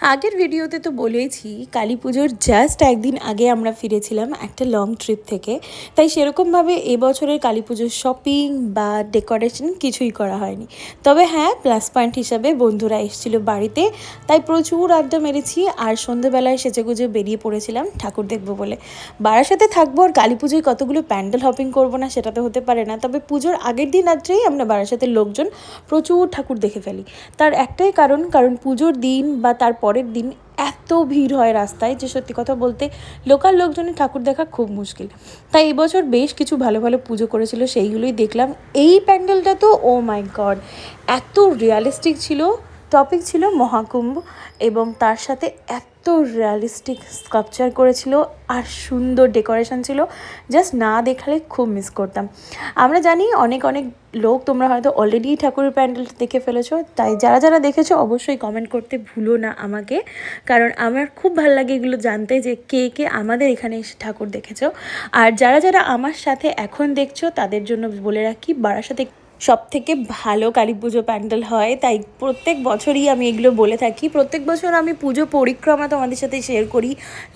আগের ভিডিওতে তো বলেইছি, কালী পুজোর জাস্ট একদিন আগে আমরা ফিরেছিলাম একটা লং ট্রিপ থেকে। তাই সেরকমভাবে এবছরের কালী পুজোর শপিং বা ডেকোরেশন কিছুই করা হয়নি। তবে হ্যাঁ প্লাস পয়েন্ট হিসাবে বন্ধুরা এসেছিল বাড়িতে, তাই প্রচুর আড্ডা মেরেছি আর সন্ধ্যেবেলায় সেচেগুজে বেরিয়ে পড়েছিলাম ঠাকুর দেখব বলে। বারাসাতে থাকব আর কালী পুজোয় কতগুলো প্যান্ডেল হপিং করব না সেটা তো হতে পারে না, তবে পুজোর আগের দিন রাত্রেই আমরা বারাসাতের লোকজন প্রচুর ঠাকুর দেখে ফেলি। তার একটাই কারণ কারণ পুজোর দিন বা তার পরের দিন এত ভিড় হয় রাস্তায় যে সত্যি কথা বলতে লোকাল লোকজনের ঠাকুর দেখা খুব মুশকিল। তাই এবছর বেশ কিছু ভালো ভালো পুজো করেছিল, সেইগুলোই দেখলাম। এই প্যান্ডেলটা তো ও মাই গড এত রিয়ালিস্টিক ছিল। টপিক ছিল মহাকুম্ভ এবং তার সাথে এত রিয়ালিস্টিক স্কাপচার করেছিল আর সুন্দর ডেকোরেশন ছিল। জাস্ট না দেখালে খুব মিস করতাম। আমরা জানি অনেক অনেক লোক তোমরা হয়তো অলরেডি ঠাকুরের প্যান্ডেল দেখে ফেলেছো। তাই যারা যারা দেখেছ অবশ্যই কমেন্ট করতে ভুলো না আমাকে। কারণ আমার খুব ভালো লাগে এগুলো জানতে যে কে কে আমাদের এখানে এসে ঠাকুর দেখেছ। আর যারা যারা আমার সাথে এখন দেখছ তাদের জন্য বলে রাখি, বারাসাতে সব থেকে ভালো কালী পুজো প্যান্ডেল হয়। তাই প্রত্যেক বছরই আমি এগুলো বলে থাকি। প্রত্যেক বছর আমি পুজো পরিক্রমা তোমাদের সাথে শেয়ার করি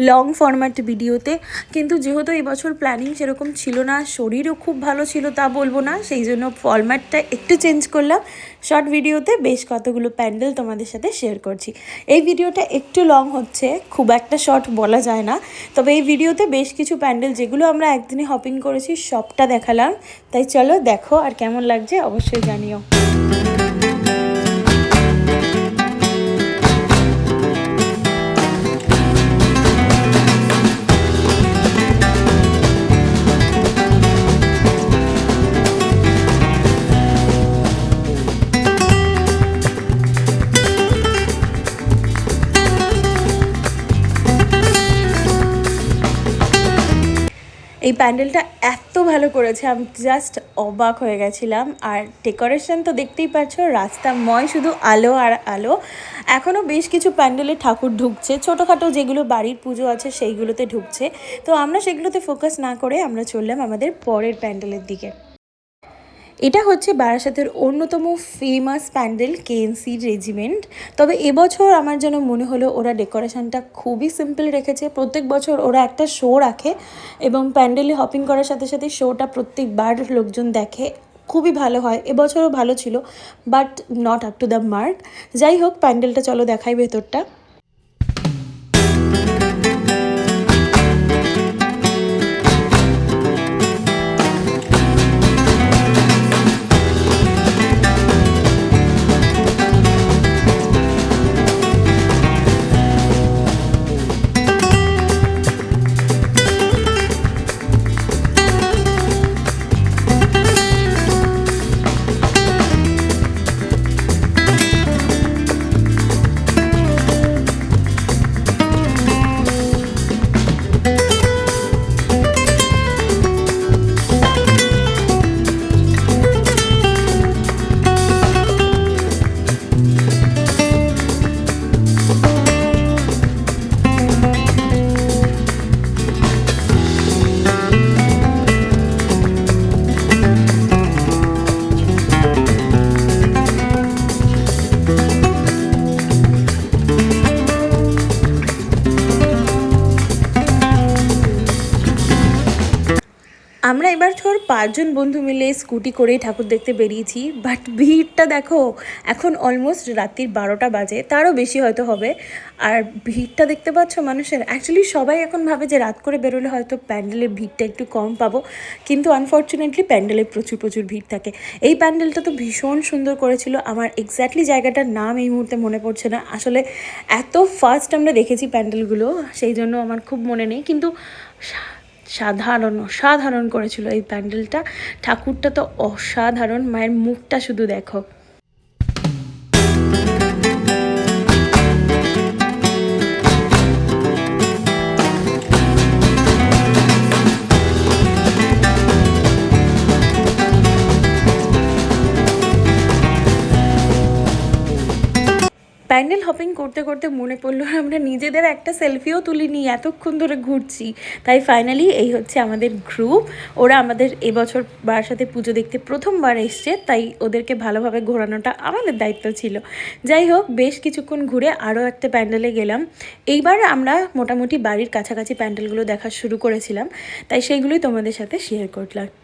লং ফরম্যাট ভিডিওতে। কিন্তু যেহেতু এবছর প্ল্যানিং সেরকম ছিল না, শরীরও খুব ভালো ছিল তা বলব না। সেই জন্য ফরম্যাটটা একটু চেঞ্জ করলাম। শর্ট ভিডিওতে বেশ কতগুলো প্যান্ডেল তোমাদের সাথে শেয়ার করছি। এই ভিডিওটা একটু লং হচ্ছে, খুব একটা শর্ট বলা যায় না। তবে এই ভিডিওতে বেশ কিছু প্যান্ডেল যেগুলো আমরা একদিনে হপিং করেছি, সবটা দেখালাম। তাই চলো দেখো আর কেমন লাগছে অবশ্যই জানিও। এই প্যান্ডেলটা এত ভালো করেছে, আমি জাস্ট অবাক হয়ে গেছিলাম। আর ডেকোরেশন তো দেখতেই পাচ্ছ রাস্তাময় শুধু আলো আর আলো। এখনও বেশ কিছু প্যান্ডেলে ঠাকুর ঢুকছে, ছোটোখাটো যেগুলো বাড়ির পুজো আছে সেইগুলোতে ঢুকছে। তো আমরা সেগুলোতে ফোকাস না করে আমরা চললাম আমাদের পরের প্যান্ডেলের দিকে। এটা হচ্ছে বারাসাতের অন্যতম ফেমাস প্যান্ডেল কেএনসি রেজিমেন্ট। তবে এবছর আমার যেন মনে হলো ওরা ডেকোরেশনটা খুবই সিম্পল রেখেছে। প্রত্যেক বছর ওরা একটা শো রাখে এবং প্যান্ডেলে হপিং করার সাথে সাথে শোটা প্রত্যেকবার লোকজন দেখে। খুবই ভালো হয়। এবছরও ভালো ছিল but not up to the mark যাই হোক, প্যান্ডেলটা চলো দেখাই ভেতরটা। পাঁচজন বন্ধু মিলে স্কুটি করেই ঠাকুর দেখতে বেরিয়েছি। বাট ভিড়টা দেখো, এখন অলমোস্ট রাত্রির বারোটা বাজে, তারও বেশি হয়তো হবে। আর ভিড়টা দেখতে পাচ্ছ মানুষের? অ্যাকচুয়ালি সবাই এখন ভাবে যে রাত করে বেরোলে হয়তো প্যান্ডেলের ভিড়টা একটু কম পাবো। কিন্তু আনফর্চুনেটলি প্যান্ডেলে প্রচুর প্রচুর ভিড় থাকে। এই প্যান্ডেলটা তো ভীষণ সুন্দর করেছিল। আমার এক্স্যাক্টলি জায়গাটার নাম এই মুহূর্তে মনে পড়ছে না। আসলে এত ফার্স্ট আমরা দেখেছি প্যান্ডেলগুলো, সেই জন্য আমার খুব মনে নেই। কিন্তু সাধারণ অসাধারণ করেছিল এই প্যান্ডেলটা। ঠাকুরটা তো অসাধারণ মায়ের মুখটা শুধু দেখো। প্যান্ডেল হপিং করতে করতে মনে পড়ল, আমরা নিজেদের একটা সেলফিও তুলি তুলিনি, এতক্ষণ ধরে ঘুরছি। তাই ফাইনালি এই হচ্ছে আমাদের গ্রুপ ওরা আমাদের এবছর বারাসাতে পুজো দেখতে প্রথমবার এসছে, তাই ওদেরকে ভালোভাবে ঘোরানোটা আমাদের দায়িত্ব ছিল। যাই হোক, বেশ কিছুক্ষণ ঘুরে আরও একটা প্যান্ডেলে গেলাম। এইবার আমরা মোটামুটি বাড়ির কাছাকাছি প্যান্ডেলগুলো দেখা শুরু করেছিলাম, তাই সেইগুলোই তোমাদের সাথে শেয়ার করলাম।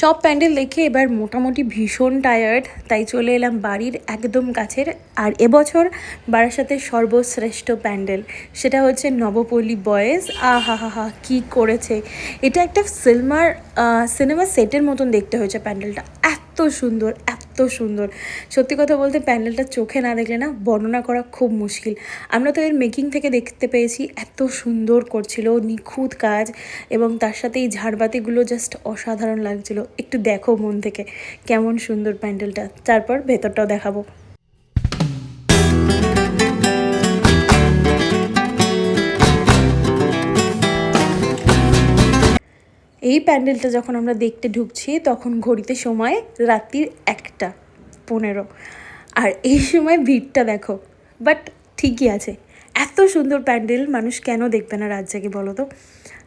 সব প্যান্ডেল দেখে এবার মোটামুটি ভীষণ টায়ার্ড তাই চলে এলাম বাড়ির একদম কাছের আর এবছর বারাসাতে সর্বশ্রেষ্ঠ প্যান্ডেল। সেটা হচ্ছে নবপল্লী বয়েজ। আহা হা হা, কী করেছে? এটা একটা সিনেমার সিনেমা সেটের মতন দেখতে হয়েছে প্যান্ডেলটা। এত সুন্দর, এত সুন্দর। সত্যি কথা বলতে প্যান্ডেলটা চোখে না দেখলে না বর্ণনা করা খুব মুশকিল। আমরা তো এর মেকিং থেকে দেখতে পেয়েছি এত সুন্দর করছিল, নিখুঁত কাজ এবং তার সাথে এই ঝাড়বাতিগুলো জাস্ট অসাধারণ লাগছিল। একটু দেখো মন থেকে কেমন সুন্দর প্যান্ডেলটা। তারপর ভেতরটাও দেখাবো। এই প্যান্ডেলটা যখন আমরা দেখতে ঢুকছি, তখন ঘড়িতে সময় রাত্রির একটা, পনেরো। আর এই সময় ভিড়টা দেখো বাট ঠিকই আছে। এত সুন্দর প্যান্ডেল, মানুষ কেন দেখবে না রাত জাগে বলো তো?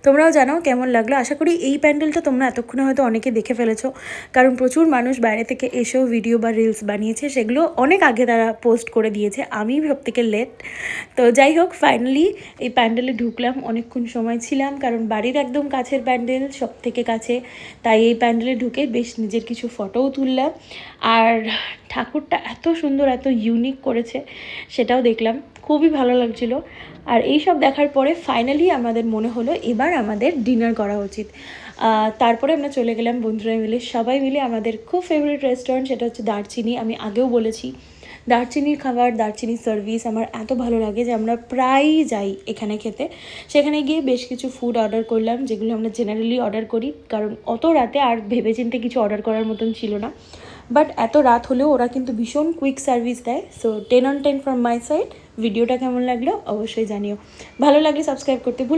তোমরাও জানাও কেমন লাগল। আশা করি এই প্যান্ডেলটা তোমরা এতক্ষণে হয়তো অনেকে দেখে ফেলেছো। কারণ প্রচুর মানুষ বাইরে থেকে এসেও ভিডিও বা রিলস বানিয়েছে, সেগুলো অনেক আগে তারা পোস্ট করে দিয়েছে। আমি সব থেকে লেট তো যাই হোক ফাইনালি এই প্যান্ডেলে ঢুকলাম, অনেকক্ষণ সময় ছিলাম, কারণ বাড়ির একদম কাছের প্যান্ডেল সব থেকে কাছে। তাই এই প্যান্ডেলে ঢুকে বেশ নিজের কিছু ফটোও তুললাম। আর ঠাকুরটা এত সুন্দর, এত ইউনিক করেছে, সেটাও দেখলাম। খুবই ভালো লাগছিল। আর এই সব দেখার পরে ফাইনালি আমাদের মনে হলো, এবার আমাদের ডিনার করা উচিত। তারপরে আমরা চলে গেলাম বন্ধুরা মিলে। সবাই মিলে আমাদের খুব ফেভারিট রেস্টুরেন্ট সেটা হচ্ছে দারচিনি। আমি আগেও বলেছি, দারচিনির খাবার, দারচিনির সার্ভিস আমার এত ভালো লাগে যে আমরা প্রায়ই যাই এখানে খেতে। সেখানে গিয়ে বেশ কিছু ফুড অর্ডার করলাম, যেগুলো আমরা জেনারেলি অর্ডার করি। কারণ অত রাতে আর ভেবেচিন্তে কিছু অর্ডার করার মতন ছিল না। বাট এত রাত হলেও ওরা কিন্তু ভীষণ কুইক সার্ভিস দেয়। So ten on ten from my side ভিডিওটা কেমন লাগল অবশ্যই জানিও। ভালো লাগলে সাবস্ক্রাইব করতে ভুল